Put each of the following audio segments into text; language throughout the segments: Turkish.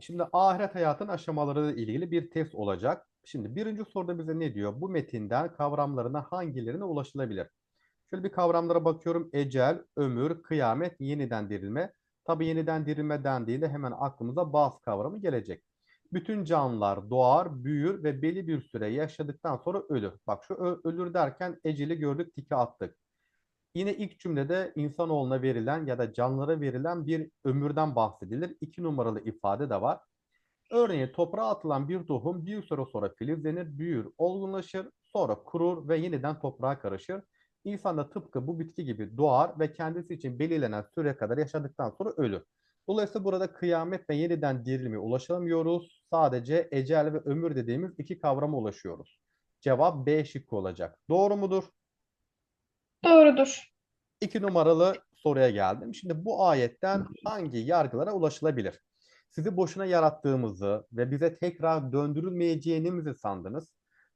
Şimdi ahiret hayatın aşamaları ile ilgili bir test olacak. Şimdi birinci soruda bize ne diyor? Bu metinden kavramlarına hangilerine ulaşılabilir? Şöyle bir kavramlara bakıyorum. Ecel, ömür, kıyamet, yeniden dirilme. Tabii yeniden dirilme dendiğinde hemen aklımıza bazı kavramı gelecek. Bütün canlılar doğar, büyür ve belli bir süre yaşadıktan sonra ölür. Bak şu ölür derken eceli gördük, tiki attık. Yine ilk cümlede insanoğluna verilen ya da canlılara verilen bir ömürden bahsedilir. İki numaralı ifade de var. Örneğin toprağa atılan bir tohum bir süre sonra filizlenir, büyür, olgunlaşır, sonra kurur ve yeniden toprağa karışır. İnsan da tıpkı bu bitki gibi doğar ve kendisi için belirlenen süre kadar yaşadıktan sonra ölür. Dolayısıyla burada kıyamet ve yeniden dirilime ulaşamıyoruz. Sadece ecel ve ömür dediğimiz iki kavrama ulaşıyoruz. Cevap B şıkkı olacak. Doğru mudur? Doğrudur. İki numaralı soruya geldim. Şimdi bu ayetten hangi yargılara ulaşılabilir? Sizi boşuna yarattığımızı ve bize tekrar döndürülmeyeceğimizi sandınız.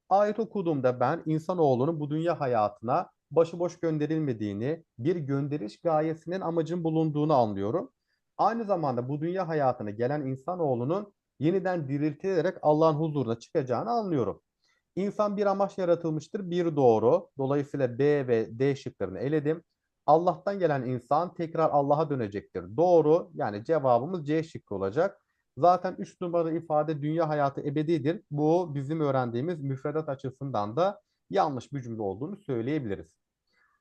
Ayet okuduğumda ben insanoğlunun bu dünya hayatına başıboş gönderilmediğini, bir gönderiş gayesinin amacın bulunduğunu anlıyorum. Aynı zamanda bu dünya hayatına gelen insanoğlunun yeniden diriltilerek Allah'ın huzuruna çıkacağını anlıyorum. İnsan bir amaç yaratılmıştır. Bir doğru. Dolayısıyla B ve D şıklarını eledim. Allah'tan gelen insan tekrar Allah'a dönecektir. Doğru. Yani cevabımız C şıkkı olacak. Zaten 3 numaralı ifade dünya hayatı ebedidir. Bu bizim öğrendiğimiz müfredat açısından da yanlış bir cümle olduğunu söyleyebiliriz.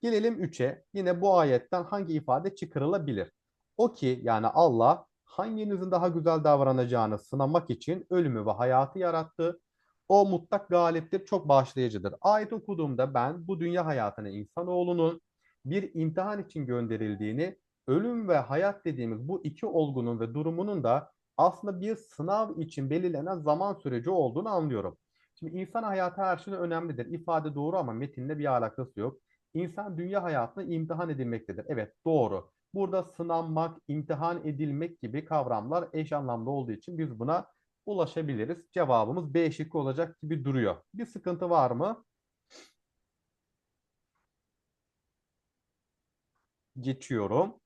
Gelelim 3'e. Yine bu ayetten hangi ifade çıkarılabilir? O ki yani Allah hanginizin daha güzel davranacağını sınamak için ölümü ve hayatı yarattı. O mutlak galiptir, çok bağışlayıcıdır. Ayet okuduğumda ben bu dünya hayatına insanoğlunun bir imtihan için gönderildiğini, ölüm ve hayat dediğimiz bu iki olgunun ve durumunun da aslında bir sınav için belirlenen zaman süreci olduğunu anlıyorum. Şimdi insan hayatı her şeyden önemlidir. İfade doğru ama metinle bir alakası yok. İnsan dünya hayatına imtihan edilmektedir. Evet doğru. Burada sınanmak, imtihan edilmek gibi kavramlar eş anlamlı olduğu için biz buna ulaşabiliriz. Cevabımız B şıkkı olacak gibi duruyor. Bir sıkıntı var mı? Geçiyorum.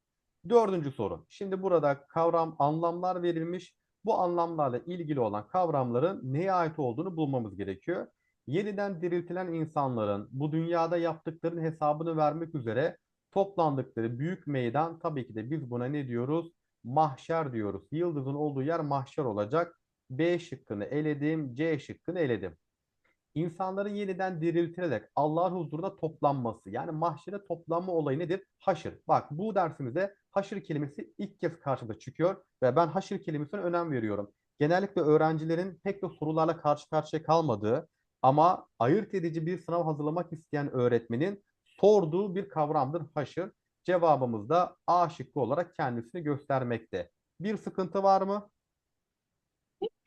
Dördüncü soru. Şimdi burada kavram anlamlar verilmiş. Bu anlamlarla ilgili olan kavramların neye ait olduğunu bulmamız gerekiyor. Yeniden diriltilen insanların bu dünyada yaptıklarının hesabını vermek üzere toplandıkları büyük meydan tabii ki de biz buna ne diyoruz? Mahşer diyoruz. Yıldızın olduğu yer mahşer olacak. B şıkkını eledim, C şıkkını eledim. İnsanların yeniden diriltilerek Allah'ın huzuruna toplanması. Yani mahşere toplanma olayı nedir? Haşır. Bak bu dersimizde haşır kelimesi ilk kez karşımıza çıkıyor ve ben haşır kelimesine önem veriyorum. Genellikle öğrencilerin pek de sorularla karşı karşıya kalmadığı ama ayırt edici bir sınav hazırlamak isteyen öğretmenin sorduğu bir kavramdır haşır. Cevabımız da A şıkkı olarak kendisini göstermekte. Bir sıkıntı var mı?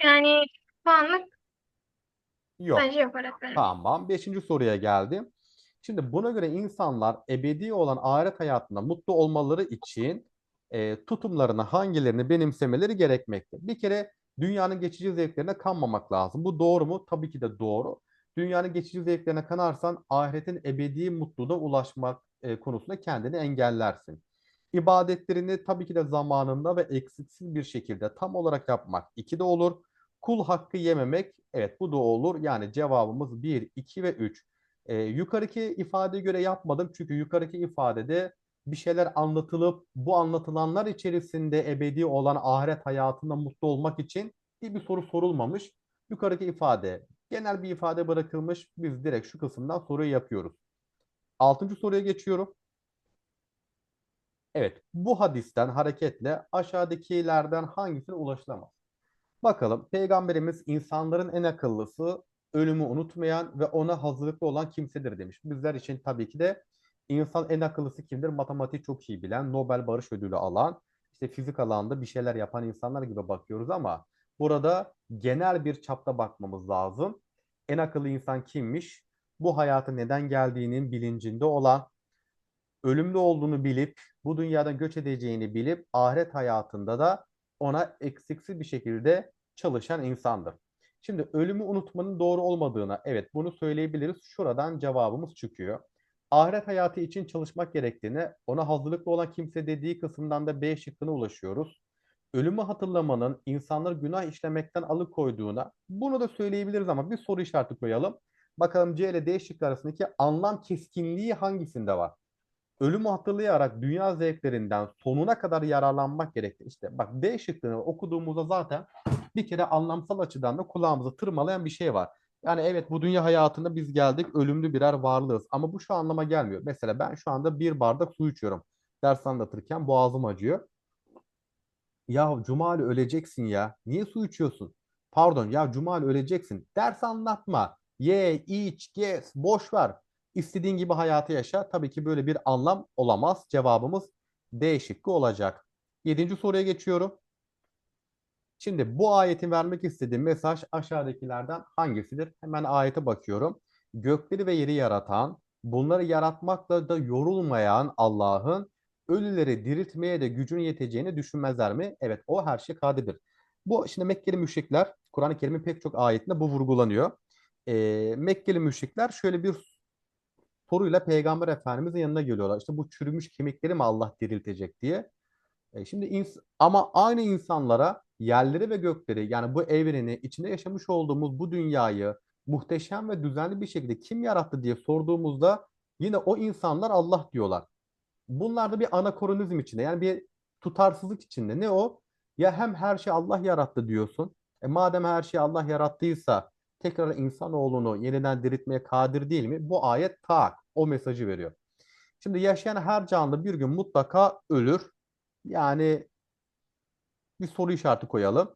Yani şu anlık Yok. bence yok öğretmenim. Tamam. Beşinci soruya geldim. Şimdi buna göre insanlar ebedi olan ahiret hayatında mutlu olmaları için e, tutumlarını hangilerini benimsemeleri gerekmekte. Bir kere dünyanın geçici zevklerine kanmamak lazım. Bu doğru mu? Tabii ki de doğru. Dünyanın geçici zevklerine kanarsan ahiretin ebedi mutluluğuna ulaşmak e, konusunda kendini engellersin. İbadetlerini tabii ki de zamanında ve eksiksiz bir şekilde tam olarak yapmak iki de olur. Kul hakkı yememek, evet bu da olur. Yani cevabımız 1, 2 ve 3. Ee, yukarıki ifadeye göre yapmadım çünkü yukarıki ifadede bir şeyler anlatılıp bu anlatılanlar içerisinde ebedi olan ahiret hayatında mutlu olmak için bir, bir soru sorulmamış. Yukarıki ifade genel bir ifade bırakılmış. Biz direkt şu kısımdan soruyu yapıyoruz. Altıncı soruya geçiyorum. Evet, bu hadisten hareketle aşağıdakilerden hangisine ulaşılamaz? Bakalım peygamberimiz insanların en akıllısı, ölümü unutmayan ve ona hazırlıklı olan kimsedir demiş. Bizler için tabii ki de insan en akıllısı kimdir? Matematik çok iyi bilen, Nobel Barış Ödülü alan, işte fizik alanında bir şeyler yapan insanlar gibi bakıyoruz ama burada genel bir çapta bakmamız lazım. En akıllı insan kimmiş? Bu hayata neden geldiğinin bilincinde olan, ölümlü olduğunu bilip, bu dünyadan göç edeceğini bilip, ahiret hayatında da ona eksiksiz bir şekilde çalışan insandır. Şimdi ölümü unutmanın doğru olmadığına evet bunu söyleyebiliriz. Şuradan cevabımız çıkıyor. Ahiret hayatı için çalışmak gerektiğine ona hazırlıklı olan kimse dediği kısımdan da B şıkkına ulaşıyoruz. ölümü hatırlamanın insanları günah işlemekten alıkoyduğuna bunu da söyleyebiliriz ama bir soru işareti koyalım. Bakalım C ile D şıkkı arasındaki anlam keskinliği hangisinde var? Ölümü hatırlayarak dünya zevklerinden sonuna kadar yararlanmak gerekli. İşte bak D şıkkını okuduğumuzda zaten bir kere anlamsal açıdan da kulağımızı tırmalayan bir şey var. Yani evet bu dünya hayatında biz geldik ölümlü birer varlığız ama bu şu anlama gelmiyor. Mesela ben şu anda bir bardak su içiyorum. Ders anlatırken boğazım acıyor. Ya Cumali öleceksin ya. Niye su içiyorsun? Pardon ya Cumali öleceksin. Ders anlatma. Ye, iç, gez, boş ver. İstediğin gibi hayatı yaşa. Tabii ki böyle bir anlam olamaz. Cevabımız D şıkkı olacak. Yedinci soruya geçiyorum. Şimdi bu ayetin vermek istediği mesaj aşağıdakilerden hangisidir? Hemen ayete bakıyorum. Gökleri ve yeri yaratan, bunları yaratmakla da yorulmayan Allah'ın ölüleri diriltmeye de gücün yeteceğini düşünmezler mi? Evet o her şey kadirdir. Bu şimdi Mekkeli müşrikler, Kur'an-ı Kerim'in pek çok ayetinde bu vurgulanıyor. Ee, Mekkeli müşrikler şöyle bir soruyla Peygamber Efendimizin yanına geliyorlar. İşte bu çürümüş kemikleri mi Allah diriltecek diye. E, şimdi ins- ama aynı insanlara yerleri ve gökleri yani bu evreni içinde yaşamış olduğumuz bu dünyayı muhteşem ve düzenli bir şekilde kim yarattı diye sorduğumuzda yine o insanlar Allah diyorlar. Bunlar da bir anakronizm içinde yani bir tutarsızlık içinde. Ne o? Ya hem her şey Allah yarattı diyorsun. E madem her şey Allah yarattıysa tekrar insanoğlunu yeniden diriltmeye kadir değil mi? Bu ayet tak o mesajı veriyor. Şimdi yaşayan her canlı bir gün mutlaka ölür. Yani bir soru işareti koyalım.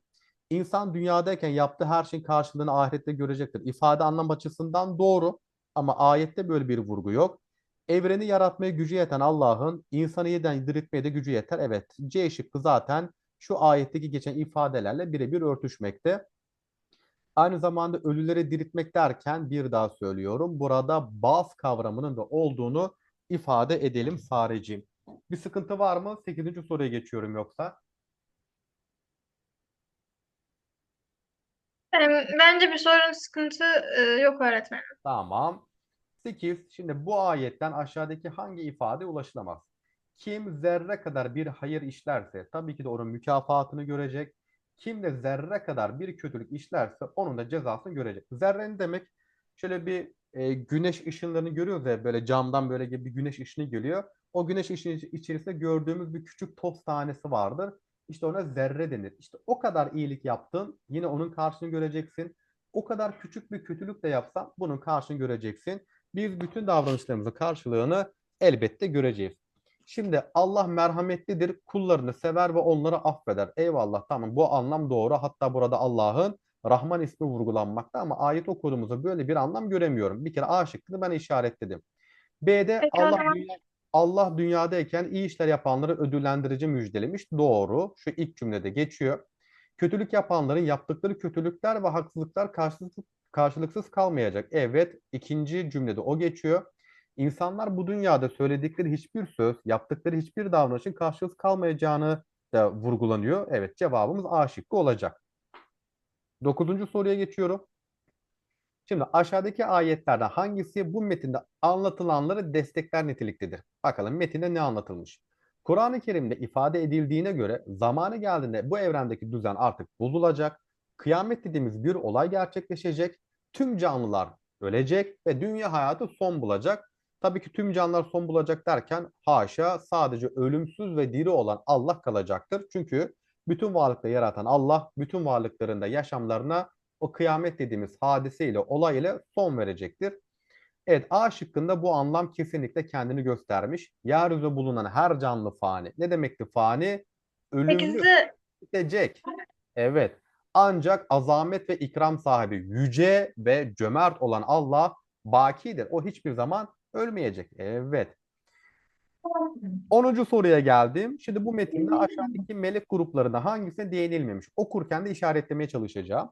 İnsan dünyadayken yaptığı her şeyin karşılığını ahirette görecektir. İfade anlam açısından doğru ama ayette böyle bir vurgu yok. Evreni yaratmaya gücü yeten Allah'ın insanı yeniden diriltmeye de gücü yeter. Evet, C şıkkı zaten şu ayetteki geçen ifadelerle birebir örtüşmekte. Aynı zamanda ölüleri diriltmek derken bir daha söylüyorum. Burada baz kavramının da olduğunu ifade edelim Sareciğim. Bir sıkıntı var mı? 8. soruya geçiyorum yoksa. Bence bir sorun sıkıntı e, yok öğretmenim. Tamam. 8. Şimdi bu ayetten aşağıdaki hangi ifade ulaşılamaz? Kim zerre kadar bir hayır işlerse tabii ki de onun mükafatını görecek. Kim de zerre kadar bir kötülük işlerse onun da cezasını görecek. Zerre ne demek? Şöyle bir e, güneş ışınlarını görüyoruz ya böyle camdan böyle bir güneş ışını geliyor. O güneş ışını içerisinde gördüğümüz bir küçük toz tanesi vardır. İşte ona zerre denir. İşte o kadar iyilik yaptın yine onun karşını göreceksin. O kadar küçük bir kötülük de yapsan bunun karşını göreceksin. Biz bütün davranışlarımızın karşılığını elbette göreceğiz. Şimdi Allah merhametlidir, kullarını sever ve onları affeder. Eyvallah tamam bu anlam doğru. Hatta burada Allah'ın Rahman ismi vurgulanmakta ama ayet okuduğumuzda böyle bir anlam göremiyorum. Bir kere A şıkkını ben işaretledim. B'de Peki Allah dünya, Allah dünyadayken iyi işler yapanları ödüllendirici müjdelemiş. Doğru. Şu ilk cümlede geçiyor. Kötülük yapanların yaptıkları kötülükler ve haksızlıklar karşılıksız, karşılıksız kalmayacak. Evet, ikinci cümlede o geçiyor. İnsanlar bu dünyada söyledikleri hiçbir söz, yaptıkları hiçbir davranışın karşılıksız kalmayacağını da vurgulanıyor. Evet, cevabımız A şıkkı olacak. Dokuzuncu soruya geçiyorum. Şimdi aşağıdaki ayetlerden hangisi bu metinde anlatılanları destekler niteliktedir? Bakalım metinde ne anlatılmış? Kur'an-ı Kerim'de ifade edildiğine göre zamanı geldiğinde bu evrendeki düzen artık bozulacak. Kıyamet dediğimiz bir olay gerçekleşecek. Tüm canlılar ölecek ve dünya hayatı son bulacak. Tabii ki tüm canlılar son bulacak derken haşa sadece ölümsüz ve diri olan Allah kalacaktır. Çünkü bütün varlıkları yaratan Allah bütün varlıkların da yaşamlarına o kıyamet dediğimiz hadiseyle, olay ile son verecektir. Evet A şıkkında bu anlam kesinlikle kendini göstermiş. Yeryüzünde bulunan her canlı fani. Ne demekti fani? Ölümlü bitecek. Evet. Ancak azamet ve ikram sahibi yüce ve cömert olan Allah bakidir. O hiçbir zaman ölmeyecek. Evet. 10. soruya geldim. Şimdi bu metinde aşağıdaki melek gruplarına hangisine değinilmemiş? Okurken de işaretlemeye çalışacağım.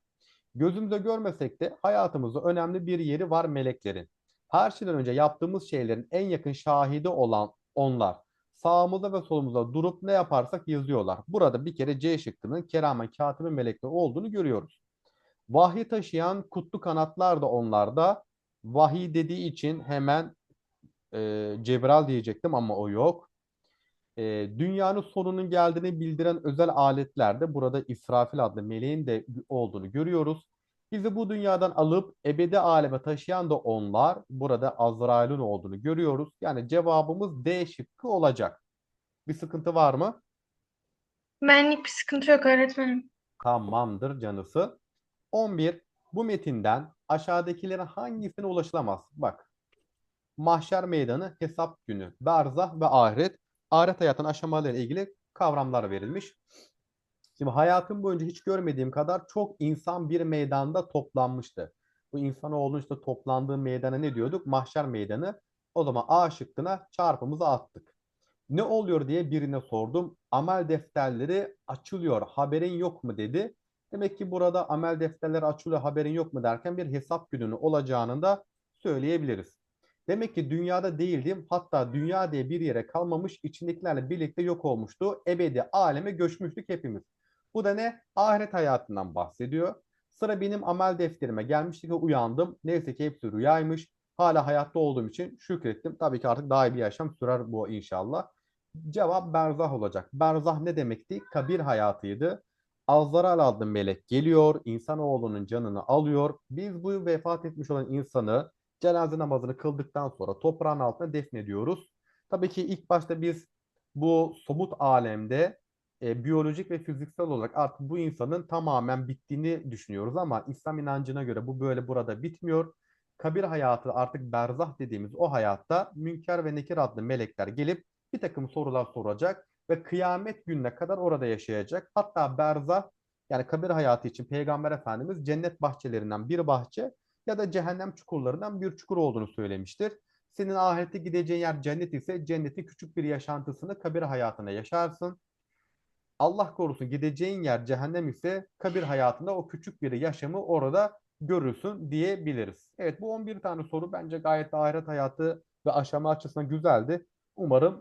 Gözümüze görmesek de hayatımızda önemli bir yeri var meleklerin. Her şeyden önce yaptığımız şeylerin en yakın şahidi olan onlar. Sağımızda ve solumuzda durup ne yaparsak yazıyorlar. Burada bir kere C şıkkının keramen katibi melekler olduğunu görüyoruz. Vahiy taşıyan kutlu kanatlar da onlarda. Vahiy dediği için hemen e, Cebrail diyecektim ama o yok. e, dünyanın sonunun geldiğini bildiren özel aletlerde burada İsrafil adlı meleğin de olduğunu görüyoruz. Bizi bu dünyadan alıp ebedi aleme taşıyan da onlar. Burada Azrail'in olduğunu görüyoruz. Yani cevabımız D şıkkı olacak. Bir sıkıntı var mı? Benlik bir sıkıntı yok öğretmenim. Tamamdır canısı. 11. Bu metinden aşağıdakilerin hangisine ulaşılamaz? Bak. Mahşer meydanı, hesap günü, berzah ve ahiret. Ahiret hayatın aşamalarıyla ilgili kavramlar verilmiş. Şimdi hayatım boyunca hiç görmediğim kadar çok insan bir meydanda toplanmıştı. Bu insanoğlunun işte toplandığı meydana ne diyorduk? Mahşer meydanı. O zaman A şıkkına çarpımızı attık. Ne oluyor diye birine sordum. Amel defterleri açılıyor. Haberin yok mu dedi. Demek ki burada amel defterleri açılıyor. Haberin yok mu derken bir hesap gününü olacağını da söyleyebiliriz. Demek ki dünyada değildim. Hatta dünya diye bir yere kalmamış, içindekilerle birlikte yok olmuştu. Ebedi aleme göçmüştük hepimiz. Bu da ne? Ahiret hayatından bahsediyor. Sıra benim amel defterime gelmişti ki uyandım. Neyse ki hepsi rüyaymış. Hala hayatta olduğum için şükrettim. Tabii ki artık daha iyi bir yaşam sürer bu inşallah. Cevap berzah olacak. Berzah ne demekti? Kabir hayatıydı. Azrail adlı melek geliyor, insanoğlunun canını alıyor. Biz bu vefat etmiş olan insanı cenaze namazını kıldıktan sonra toprağın altına defnediyoruz. Tabii ki ilk başta biz bu somut alemde e, biyolojik ve fiziksel olarak artık bu insanın tamamen bittiğini düşünüyoruz ama İslam inancına göre bu böyle burada bitmiyor. Kabir hayatı artık berzah dediğimiz o hayatta Münker ve Nekir adlı melekler gelip bir takım sorular soracak ve kıyamet gününe kadar orada yaşayacak. Hatta berzah yani kabir hayatı için Peygamber Efendimiz cennet bahçelerinden bir bahçe ya da cehennem çukurlarından bir çukur olduğunu söylemiştir. Senin ahirete gideceğin yer cennet ise cennetin küçük bir yaşantısını kabir hayatına yaşarsın. Allah korusun gideceğin yer cehennem ise kabir hayatında o küçük bir yaşamı orada görürsün diyebiliriz. Evet bu 11 tane soru bence gayet ahiret hayatı ve aşama açısından güzeldi. Umarım